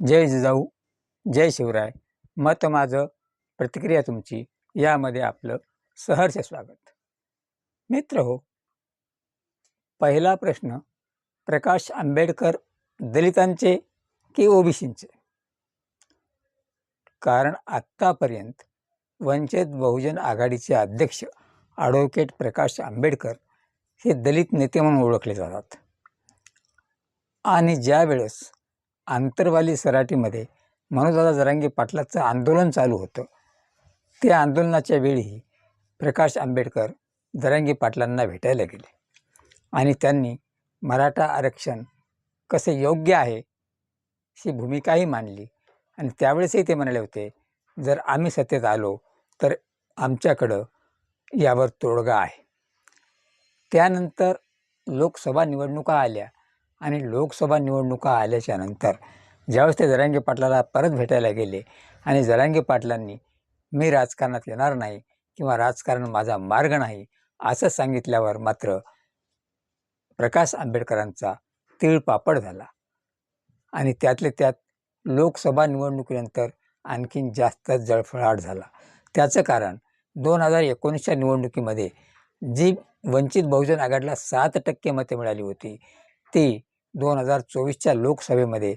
जय जिजाऊ जय शिवराय. मत माझं प्रतिक्रिया तुमची यामध्ये आपलं सहर्ष स्वागत. मित्र हो पहिला प्रश्न प्रकाश आंबेडकर दलितांचे की ओबीसींचे? कारण आत्तापर्यंत वंचित बहुजन आघाडीचे अध्यक्ष ॲडव्होकेट प्रकाश आंबेडकर हे दलित नेते म्हणून ओळखले जातात. आणि ज्यावेळेस आंतरवाली सराटीमध्ये मनोजदादा जरांगे पाटलाचं आंदोलन चालू होतं. त्या आंदोलनाच्या वेळी प्रकाश आंबेडकर जरांगे पाटलांना भेटायला गेले आणि त्यांनी मराठा आरक्षण कसे योग्य आहे ही भूमिकाही मांडली. आणि त्यावेळेसही ते म्हणाले होते जर आम्ही सत्तेत आलो तर आमच्याकडं यावर तोडगा आहे. त्यानंतर लोकसभा निवडणुका आल्या. आणि लोकसभा निवडणुका आल्याच्यानंतर ज्यावेळेस ते जरांगे पाटलाला परत भेटायला गेले आणि जरांगे पाटलांनी मी राजकारणात येणार नाही किंवा राजकारण माझा मार्ग नाही असं सांगितल्यावर मात्र प्रकाश आंबेडकरांचा तिळपापड झाला. आणि त्यातले त्यात लोकसभा निवडणुकीनंतर आणखीन जास्त जळफळाट झाला. त्याचं कारण दोन हजार एकोणीसच्या निवडणुकीमध्ये जी वंचित बहुजन आघाडीला सात टक्के मते मिळाली होती ती दोन हजार चोवीसच्या लोकसभेमध्ये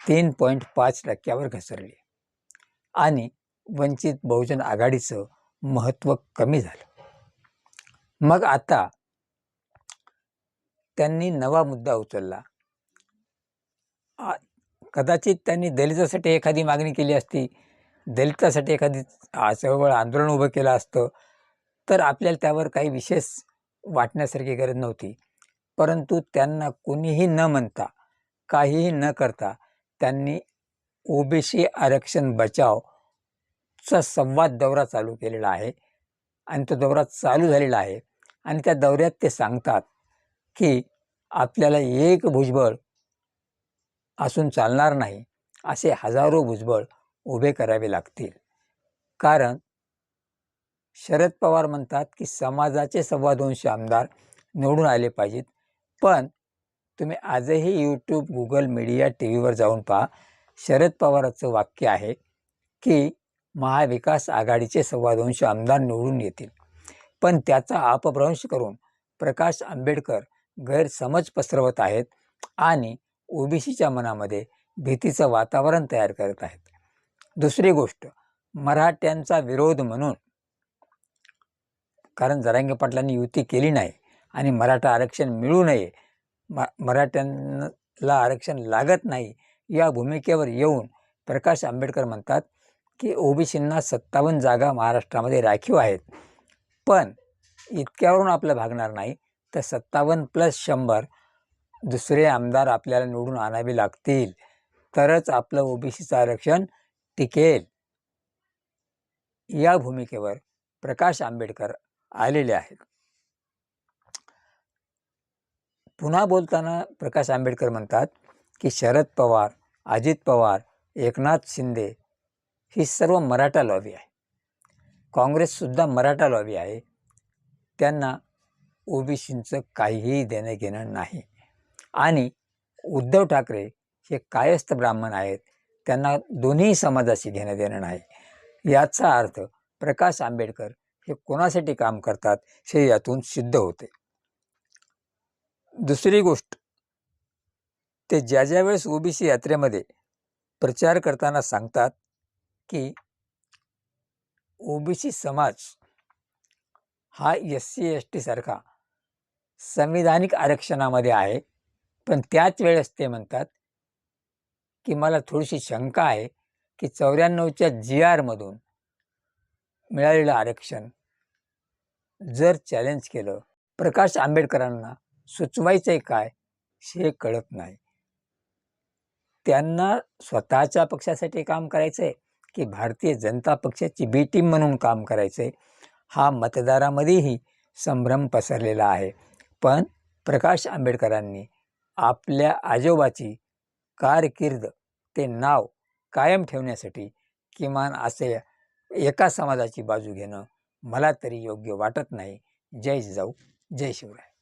तीन पॉईंट पाच टक्क्यावर घसरली. आणि वंचित बहुजन आघाडीचं महत्त्व कमी झालं. मग आता त्यांनी नवा मुद्दा उचलला. कदाचित त्यांनी दलितासाठी एखादी मागणी केली असती दलितासाठी एखादी चळवळ आंदोलन उभं केलं असतं तर आपल्याला त्यावर काही विशेष वाटण्यासारखी गरज नव्हती. परंतु त्यांना कुणीही न म्हणता काहीही न करता त्यांनी ओबीसी आरक्षण बचावचा संवाद दौरा चालू केलेला आहे. आणि तो दौरा चालू झालेला आहे. आणि त्या दौऱ्यात ते सांगतात की आपल्याला एक भुजबळ असून चालणार नाही असे हजारो भुजबळ उभे करावे लागतील. कारण शरद पवार म्हणतात की समाजाचे सव्वा दोनशे आमदार निवडून आले पाहिजेत. पण तुम्ही आजही यूट्यूब गुगल मीडिया टी व्हीवर जाऊन पहा. शरद पवाराचं वाक्य आहे की महाविकास आघाडीचे सव्वा दोनशे आमदार निवडून येतील. पण त्याचा अपभ्रंश करून प्रकाश आंबेडकर गैरसमज पसरवत आहेत आणि ओबीसीच्या मनामध्ये भीतीचं वातावरण तयार करत आहेत. दुसरी गोष्ट मराठ्यांचा विरोध म्हणून कारण जरांगे पाटलांनी युती केली नाही आणि मराठा आरक्षण मिळू नये म मराठ्यांना आरक्षण लागत नाही या भूमिकेवर येऊन प्रकाश आंबेडकर म्हणतात की ओबीसींना सत्तावन्न जागा महाराष्ट्रामध्ये राखीव आहेत. पण इतक्यावरून आपलं भागणार नाही तर सत्तावन्न प्लस शंभर दुसरे आमदार आपल्याला निवडून आणावे लागतील. तरच आपलं ओबीसीचं आरक्षण टिकेल. या भूमिकेवर प्रकाश आंबेडकर आलेले आहेत. पुन्हा बोलताना प्रकाश आंबेडकर म्हणतात की शरद पवार अजित पवार एकनाथ शिंदे ही सर्व मराठा लॉबी आहे. काँग्रेससुद्धा मराठा लॉबी आहे. त्यांना ओबीसींचं काहीही देणं घेणं नाही. आणि उद्धव ठाकरे हे कायस्थ ब्राह्मण आहेत. त्यांना दोन्ही समाजाशी घेणं देणं नाही. याचा अर्थ प्रकाश आंबेडकर हे कोणासाठी काम करतात हे यातून सिद्ध होते. दुसरी गोष्ट ते ज्या ज्या वेळेस ओबीसी यात्रेमध्ये प्रचार करताना सांगतात की ओबीसी समाज हा एस सी एस टी सारखा संविधानिक आरक्षणामध्ये आहे. पण त्याच वेळेस ते म्हणतात की मला थोडीशी शंका आहे की चौऱ्याण्णवच्या जी आरमधून मिळालेलं आरक्षण जर चॅलेंज केलं प्रकाश आंबेडकरांना सुचवायचं आहे काय हे कळत नाही. त्यांना स्वतःच्या पक्षासाठी काम करायचं आहे की भारतीय जनता पक्षाची बी टीम म्हणून काम करायचं आहे हा मतदारामध्येही संभ्रम पसरलेला आहे. पण प्रकाश आंबेडकरांनी आपल्या आजोबाची कारकीर्द ते नाव कायम ठेवण्यासाठी किमान असे एका समाजाची बाजू घेणं मला तरी योग्य वाटत नाही. जय जाऊ जय शिवराय.